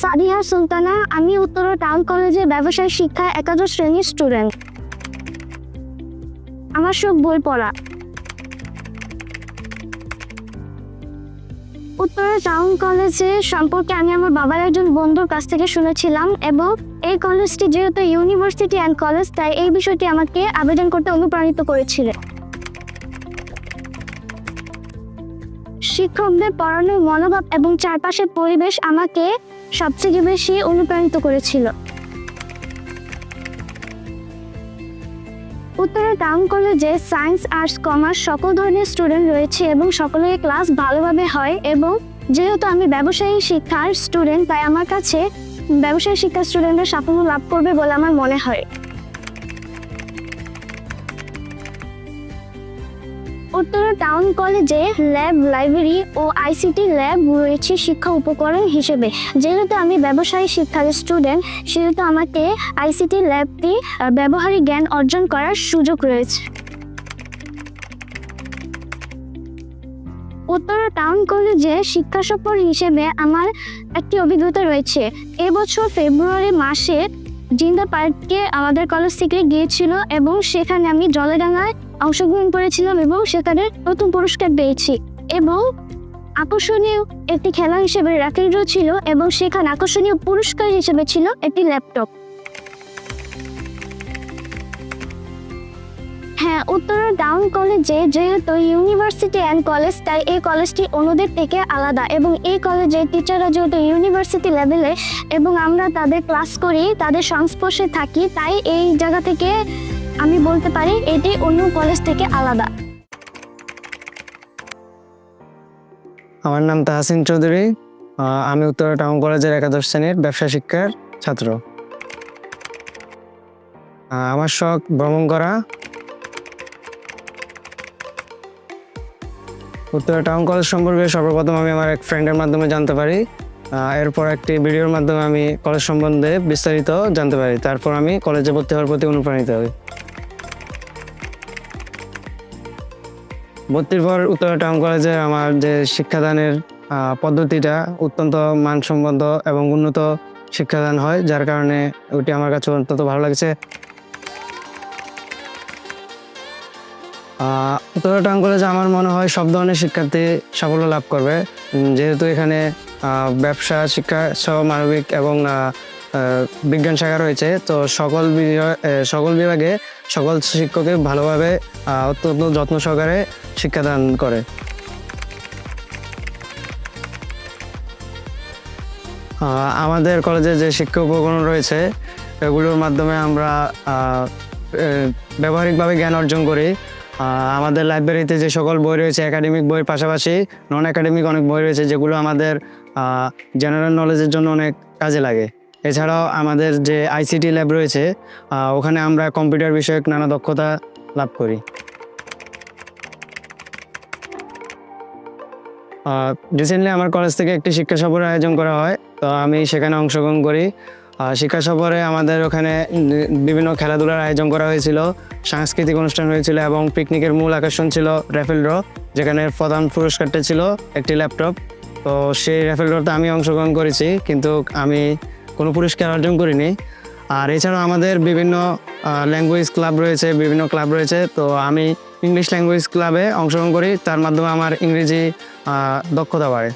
সাদিয়া সুলতানা, আমি উত্তরা টাউন কলেজে ব্যবসায় শিক্ষা একাদশ শ্রেণির স্টুডেন্ট আমার সব বই পড়া। উত্তরা টাউন কলেজে সম্পর্কে আমি আমার বাবার একজন বন্ধুর কাছ থেকে শুনেছিলাম এবং এই কলেজটি যেহেতু ইউনিভার্সিটি অ্যান্ড কলেজ তাই এই বিষয়টি আমাকে আবেদন করতে অনুপ্রাণিত করেছিল শিক্ষকদের পড়ানোর মনোভাব এবং চারপাশের পরিবেশ আমাকে সবথেকে বেশি অনুপ্রাণিত করেছিল। উত্তরের টাউন কলেজে সায়েন্স, আর্টস, কমার্স সকল ধরনের স্টুডেন্ট রয়েছে এবং সকলের ক্লাস ভালোভাবে হয় এবং যেহেতু আমি ব্যবসায়ী শিক্ষার স্টুডেন্ট, তাই আমার কাছে ব্যবসায়ী শিক্ষার স্টুডেন্টরা সাফল্য লাভ করবে বলে আমার মনে হয়। উত্তরা টাউন কলেজে ল্যাব লাইব্রেরি ও আইসিটি ল্যাব রয়েছে শিক্ষা উপকরণ হিসেবে। যেহেতু আমি ব্যবসায়ী শিক্ষার স্টুডেন্ট সেহেতু আমাকে আইসিটি ল্যাবটি ব্যবহারিক জ্ঞান অর্জন করার সুযোগ রয়েছে। উত্তরা টাউন কলেজে শিক্ষা সফর হিসেবে আমার একটি অভিজ্ঞতা রয়েছে। এবছর ফেব্রুয়ারি মাসে জিন্দা পার্ককে আমাদের কলেজ থেকে গিয়েছিল এবং সেখানে আমি জলডাঙ্গায় অংশগ্রহণ করেছিলাম এবং সেখানে নতুন পুরস্কার পেয়েছি এবং আকর্ষণীয় একটি খেলা হিসেবে র্যাকেট ছিল এবং সেখানে আকর্ষণীয় পুরস্কার হিসেবে ছিল একটি ল্যাপটপ। উত্তরা টাউন কলেজে যেহেতু ইউনিভার্সিটি অ্যান্ড কলেজ তাই এই কলেজটি অন্যদের থেকে আলাদা এবং এই কলেজে টিচাররা যেহেতু ইউনিভার্সিটি লেভেলে এবং আমরা তাদের ক্লাস করি, তাদের সংস্পর্শে থাকি, তাই এই জায়গা থেকে আমি বলতে পারি এটি অন্য কলেজ থেকে আলাদা। আমার নাম তাহসিন চৌধুরী। আমি উত্তরা টাউন কলেজের একাদশ শ্রেণির ব্যবসা শিক্ষার ছাত্র। আমার শখ ভ্রমণ করা উত্তরা টাউন কলেজ সম্পর্কে সর্বপ্রথম আমি আমার এক ফ্রেন্ডের মাধ্যমে জানতে পারি। এরপর একটি ভিডিওর মাধ্যমে আমি কলেজ সম্বন্ধে বিস্তারিত জানতে পারি। তারপর আমি কলেজে ভর্তি হওয়ার প্রতি অনুপ্রাণিত হই। ভর্তির পর উত্তরা টাউন কলেজে আমার যে শিক্ষাদানের পদ্ধতিটা অত্যন্ত মানসম্মত এবং উন্নত শিক্ষাদান হয়, যার কারণে ওইটি আমার কাছে অত্যন্ত ভালো লাগছে। আহ, উত্তরা টাউন কলেজে আমার মনে হয় সব ধরনের শিক্ষার্থী সাফল্য লাভ করবে। যেহেতু এখানে ব্যবসা শিক্ষা সহ মানবিক এবং বিজ্ঞান শাখা রয়েছে তো সকল সকল বিভাগে সকল শিক্ষকের ভালোভাবে অত্যন্ত যত্ন সহকারে শিক্ষাদান করে। আমাদের কলেজে যে শিক্ষা উপকরণ রয়েছে এগুলোর মাধ্যমে আমরা ব্যবহারিকভাবে জ্ঞান অর্জন করি। আমাদের লাইব্রেরিতে যে সকল বই রয়েছে একাডেমিক বইয়ের পাশাপাশি নন একাডেমিক অনেক বই রয়েছে, যেগুলো আমাদের জেনারেল নলেজের জন্য অনেক কাজে লাগে। এছাড়াও আমাদের যে আইসিটি ল্যাব রয়েছে ওখানে আমরা কম্পিউটার বিষয়ক নানা দক্ষতা লাভ করি। রিসেন্টলি আমার কলেজ থেকে একটি শিক্ষা সফরের আয়োজন করা হয়, তো আমি সেখানে অংশগ্রহণ করি। শিক্ষা সফরে আমাদের ওখানে বিভিন্ন খেলাধুলার আয়োজন করা হয়েছিল, সাংস্কৃতিক অনুষ্ঠান হয়েছিল এবং পিকনিকের মূল আকর্ষণ ছিল র্যাফেল ড্র যেখানে প্রধান পুরস্কারটা ছিল একটি ল্যাপটপ তো সেই র্যাফেল ড্রতে আমি অংশগ্রহণ করেছি, কিন্তু আমি কোনো পুরস্কার অর্জন করিনি। আর এছাড়াও আমাদের বিভিন্ন ল্যাঙ্গুয়েজ ক্লাব রয়েছে, বিভিন্ন ক্লাব রয়েছে, তো আমি ইংলিশ ল্যাঙ্গুয়েজ ক্লাবে অংশগ্রহণ করি, তার মাধ্যমে আমার ইংরেজি দক্ষতা বাড়ে।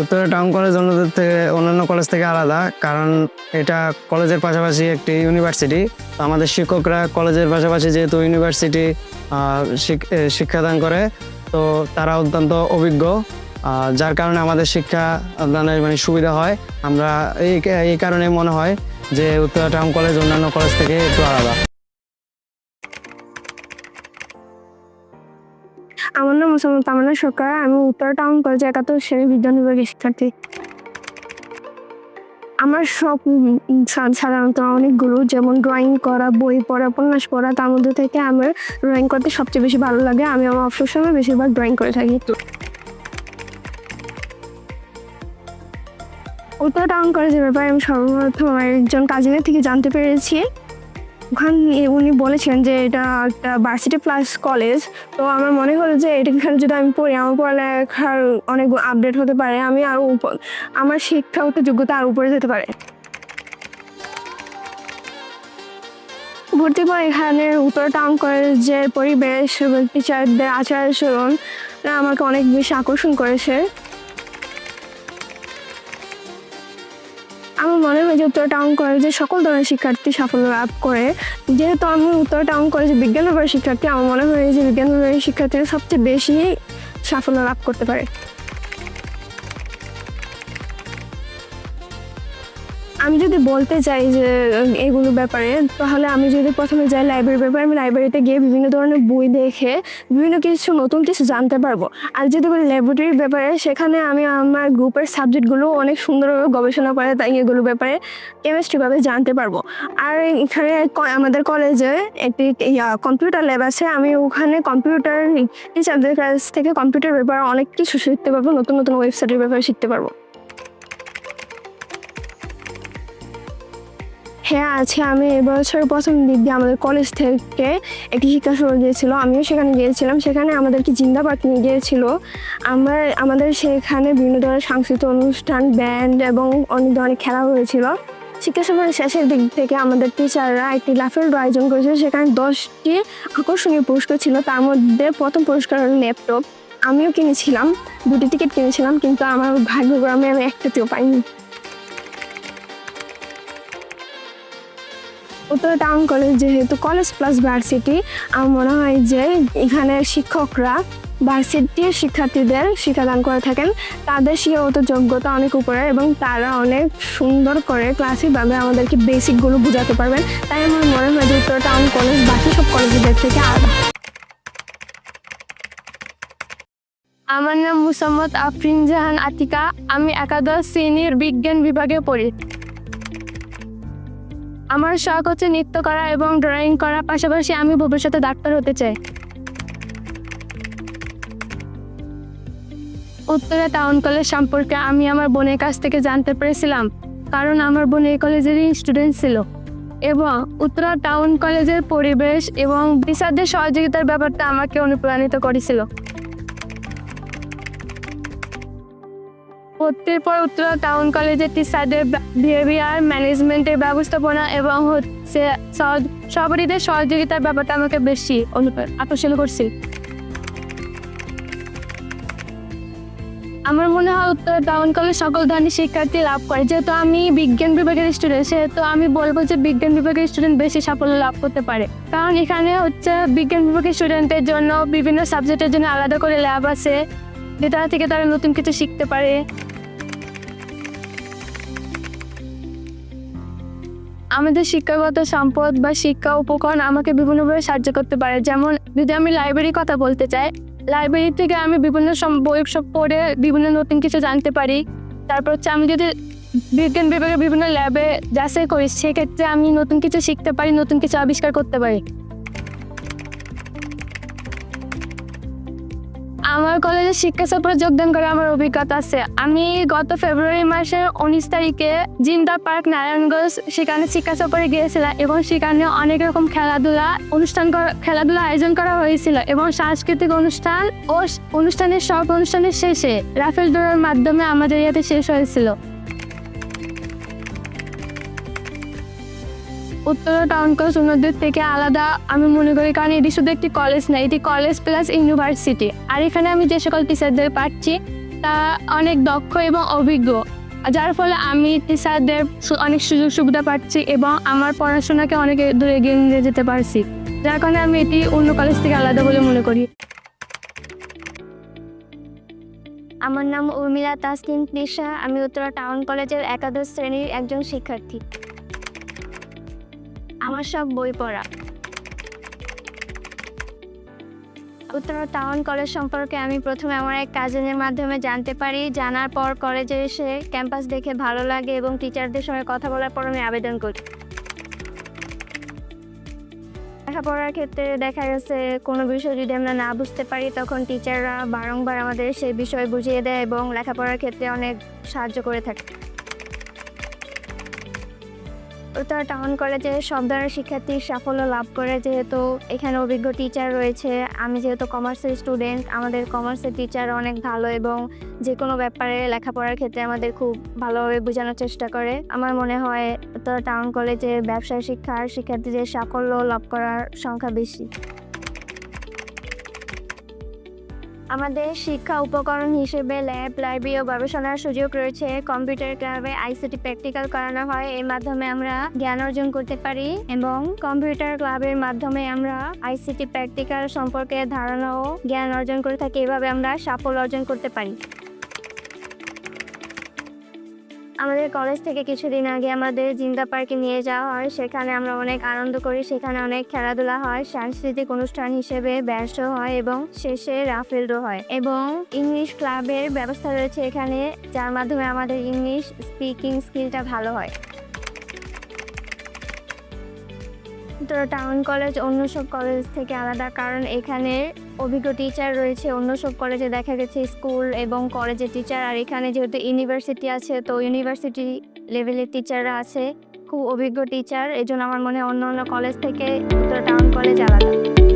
উত্তরা টাউন কলেজ অন্যদের থেকে, অন্যান্য কলেজ থেকে আলাদা, কারণ এটা কলেজের পাশাপাশি একটি ইউনিভার্সিটি আমাদের শিক্ষকরা কলেজের পাশাপাশি যেহেতু ইউনিভার্সিটি শিক্ষাদান করে, তো তারা অত্যন্ত অভিজ্ঞ। যার কারণে আমাদের শিক্ষা দানের মানে সুবিধা হয়। আমরা এই এই কারণে মনে হয় যে উত্তরা টাউন কলেজ অন্যান্য কলেজ থেকে একটু আলাদা। আমার নাম মোসাম্মদ তামান্না সরকার, আমি উত্তরা টাউন কলেজে একাত্তর শ্রেণি বিজ্ঞান বিভাগের শিক্ষার্থী। আমার শখ সাধারণত অনেকগুলো, যেমন ড্রয়িং করা, বই পড়া, উপন্যাস পড়া, তার মধ্যে থেকে আমার ড্রয়িং করতে সবচেয়ে বেশি ভালো লাগে। আমি আমার অবসর সময় বেশিরভাগ ড্রয়িং করে থাকি। উত্তর টাউন কলেজের ব্যাপারে আমি সর্বপ্রথম আমার একজন কাজিনের থেকে জানতে পেরেছি। ওখানে উনি বলেছেন যে এটা একটা ভার্সিটি প্লাস কলেজ তো আমার মনে হলো যে এটা এখানে যদি আমি পড়ি, আমার পড়ালেখার অনেক আপডেট হতে পারে, আমি আরও আমার শিক্ষাগত যোগ্যতা আরও উপরে যেতে পারে। ভর্তি পর এখানে উত্তর টাউন কলেজের পরিবেশ টিচারদের আচার আচরণ আমাকে অনেক বেশি আকর্ষণ করেছে। মনে হয় যে উত্তর টাউন কলেজে সকল ধরনের শিক্ষার্থী সাফল্য লাভ করে। যেহেতু আমি উত্তর টাউন কলেজে বিজ্ঞান বিভাগের শিক্ষার্থী, আমার মনে হয় যে বিজ্ঞান বিভাগের শিক্ষার্থীরা সবচেয়ে বেশি সাফল্য লাভ করতে পারে। আমি যদি বলতে চাই যে উম, এগুলোর ব্যাপারে তাহলে আমি যদি প্রথমে যাই লাইব্রেরির ব্যাপারে আমি লাইব্রেরিতে গিয়ে বিভিন্ন ধরনের বই দেখে বিভিন্ন কিছু নতুন কিছু জানতে পারব। আর যদি বলি ল্যাবরেটরির ব্যাপারে সেখানে আমি আমার গ্রুপের সাবজেক্টগুলো অনেক সুন্দরভাবে গবেষণা করে তাই এগুলোর ব্যাপারে কেমিস্ট্রিভাবে জানতে পারব। আর এখানে আমাদের কলেজে একটি কম্পিউটার ল্যাব আছে। আমি ওখানে কম্পিউটার টিচারদের কাছ থেকে কম্পিউটার ব্যাপারে অনেক কিছু শিখতে পারব নতুন নতুন ওয়েবসাইটের ব্যাপারে শিখতে পারব। হ্যাঁ আছে আমি এবছর প্রথম দিক দিয়ে আমাদের কলেজ থেকে একটি শিক্ষা সফর গিয়েছিল। আমিও সেখানে গিয়েছিলাম। সেখানে আমাদেরকে জিন্দাবাদ নিয়ে গিয়েছিল। আমার, আমাদের সেখানে বিভিন্ন ধরনের সাংস্কৃতিক অনুষ্ঠান ব্যান্ড এবং অনেক ধরনের খেলা হয়েছিল। শিক্ষা সফরের শেষের দিক থেকে আমাদের টিচাররা একটি লাফের আয়োজন করেছিল। সেখানে দশটি আকর্ষণীয় পুরস্কার ছিল। তার মধ্যে প্রথম পুরস্কার হল ল্যাপটপ। আমিও কিনেছিলাম। দুটি টিকিট কিনেছিলাম, কিন্তু আমার ভাগ্যক্রমে আমি একটাতেও পাইনি। উত্তর টাউন কলেজ যেহেতু কলেজ প্লাস ভার্সিটি আমার মনে হয় যে এখানে শিক্ষকরা ভার্সিটির শিক্ষার্থীদের শিক্ষাদান করে থাকেন। তাদের শিক্ষাগত যোগ্যতা অনেক উপরে এবং তারা অনেক সুন্দর করে ক্লাসিকভাবে আমাদেরকে বেসিকগুলো বোঝাতে পারবেন। তাই আমার মনে হয় যে উত্তর টাউন কলেজ বাকি সব কলেজের থেকে আলাদা। আমার নাম মুসাম্মদ আফরিন জাহান আতিকা। আমি একাদশ শ্রেণির বিজ্ঞান বিভাগে পড়ি। আমার শখ হচ্ছে নৃত্য করা এবং ড্রয়িং করা, পাশাপাশি আমি ভবিষ্যতে ডাক্তার হতে চাই। উত্তরা টাউন কলেজ সম্পর্কে আমি আমার বোনের কাছ থেকে জানতে পেরেছিলাম, কারণ আমার বোন এই কলেজেরই স্টুডেন্ট ছিল। এবং উত্তরা টাউন কলেজের পরিবেশ এবং বিচারদের সহযোগিতার ব্যাপারটা আমাকে অনুপ্রাণিত করেছিল। ভর্তির পর উত্তরা টাউন কলেজের টিচারদের বিহেভিয়ার ম্যানেজমেন্টের ব্যবস্থাপনা এবং হচ্ছে সবারীদের সহযোগিতার ব্যাপারটা আমাকে বেশি আকর্ষণ করছে। আমার মনে হয় উত্তর টাউন কলেজ সকল ধরনের শিক্ষার্থী লাভ করে। যেহেতু আমি বিজ্ঞান বিভাগের স্টুডেন্ট সেহেতু আমি বলব যে বিজ্ঞান বিভাগের স্টুডেন্ট বেশি সাফল্য লাভ করতে পারে। কারণ এখানে হচ্ছে বিজ্ঞান বিভাগের স্টুডেন্টের জন্য বিভিন্ন সাবজেক্টের জন্য আলাদা করে ল্যাব আছে। যেটা থেকে তারা নতুন কিছু শিখতে পারে। আমাদের শিক্ষাগত সম্পদ বা শিক্ষা উপকরণ আমাকে বিভিন্নভাবে সাহায্য করতে পারে। যেমন, যদি আমি লাইব্রেরির কথা বলতে চাই লাইব্রেরি থেকে আমি বিভিন্ন বই সব পড়ে বিভিন্ন নতুন কিছু জানতে পারি। তারপর হচ্ছে আমি যদি বিজ্ঞান বিভাগের বিভিন্ন ল্যাবে যাচাই করি, সেক্ষেত্রে আমি নতুন কিছু শিখতে পারি, নতুন কিছু আবিষ্কার করতে পারি। আমার কলেজে শিক্ষা সফরে যোগদান করার আমার অভিজ্ঞতা আছে। আমি গত ফেব্রুয়ারি মাসের উনিশ তারিখে জিন্দা পার্ক, নারায়ণগঞ্জ, সেখানে শিক্ষা সফরে গিয়েছিলাম এবং সেখানে অনেক রকম খেলাধুলা অনুষ্ঠান খেলাধুলা আয়োজন করা হয়েছিল এবং সাংস্কৃতিক অনুষ্ঠান ও অনুষ্ঠানের সব অনুষ্ঠানের শেষে রাফেল দৌড়ের মাধ্যমে আমাদের ইয়াতে শেষ হয়েছিল। উত্তর টাউন কলেজ অন্যদের থেকে আলাদা, আমি মনে করি কারণ এটি শুধু একটি কলেজ না, এটি কলেজ প্লাস ইউনিভার্সিটি আর এখানে আমি যে সকল টিচারদের পাচ্ছি, তা অনেক দক্ষ এবং অভিজ্ঞ। যার ফলে আমি টিচারদের অনেক সুযোগ সুবিধা পাচ্ছি এবং আমার পড়াশোনাকে অনেক দূরে এগিয়ে নিয়ে যেতে পারছি। যার কারণে আমি এটি অন্য কলেজ থেকে আলাদা বলে মনে করি। আমার নাম উর্মিলা তাসনিম তৃষা আমি উত্তরা টাউন কলেজের একাদশ শ্রেণির একজন শিক্ষার্থী। আমার সব বই পড়া। উত্তরা টাউন কলেজ সম্পর্কে আমি প্রথমে আমার এক কাজিনের মাধ্যমে জানতে পারি। জানার পর কলেজে এসে ক্যাম্পাস দেখে ভালো লাগে এবং টিচারদের সঙ্গে কথা বলার পর আমি আবেদন করি। লেখাপড়ার ক্ষেত্রে দেখা গেছে, কোনো বিষয় যদি আমরা না বুঝতে পারি, তখন টিচাররা বারংবার আমাদের সেই বিষয় বুঝিয়ে দেয় এবং লেখাপড়ার ক্ষেত্রে অনেক সাহায্য করে থাকে। উত্তরা টাউন কলেজে সব ধরনের শিক্ষার্থী সাফল্য লাভ করে যেহেতু এখানে অভিজ্ঞ টিচার রয়েছে। আমি যেহেতু কমার্সের স্টুডেন্ট আমাদের কমার্সের টিচার অনেক ভালো এবং যে কোনো ব্যাপারে লেখাপড়ার ক্ষেত্রে আমাদের খুব ভালোভাবে বোঝানোর চেষ্টা করে। আমার মনে হয় উত্তরা টাউন কলেজে ব্যবসায় শিক্ষার শিক্ষার্থীদের সাফল্য লাভ করার সংখ্যা বেশি। আমাদের শিক্ষা উপকরণ হিসেবে ল্যাব, লাইব্রেরি ও গবেষণার সুযোগ রয়েছে। কম্পিউটার ক্লাবে আইসিটি প্র্যাকটিক্যাল করানো হয়। এর মাধ্যমে আমরা জ্ঞান অর্জন করতে পারি এবং কম্পিউটার ক্লাবের মাধ্যমে আমরা আইসিটি প্র্যাকটিক্যাল সম্পর্কে ধারণা ও জ্ঞান অর্জন করে থাকি। এভাবে আমরা সাফল্য অর্জন করতে পারি। আমাদের কলেজ থেকে কিছুদিন আগে আমাদের জিন্দা পার্কে নিয়ে যাওয়া হয়। সেখানে আমরা অনেক আনন্দ করি। সেখানে অনেক খেলাধুলা হয়। সাংস্কৃতিক অনুষ্ঠান হিসেবে ব্যাস হয় এবং শেষে রাফেলও হয়। এবং ইংলিশ ক্লাবের ব্যবস্থা রয়েছে এখানে, যার মাধ্যমে আমাদের ইংলিশ স্পিকিং স্কিলটা ভালো হয়। তো টাউন কলেজ অন্য সব কলেজ থেকে আলাদা। কারণ এখানে অভিজ্ঞ টিচার রয়েছে, অন্য সব কলেজে দেখা গেছে স্কুল এবং কলেজের টিচার আর এখানে যেহেতু ইউনিভার্সিটি আছে, তো ইউনিভার্সিটি লেভেলের টিচাররা আছে, খুব অভিজ্ঞ টিচার এই আমার মনে অন্য অন্য কলেজ থেকে উত্তর টাউন কলেজ আলাদা।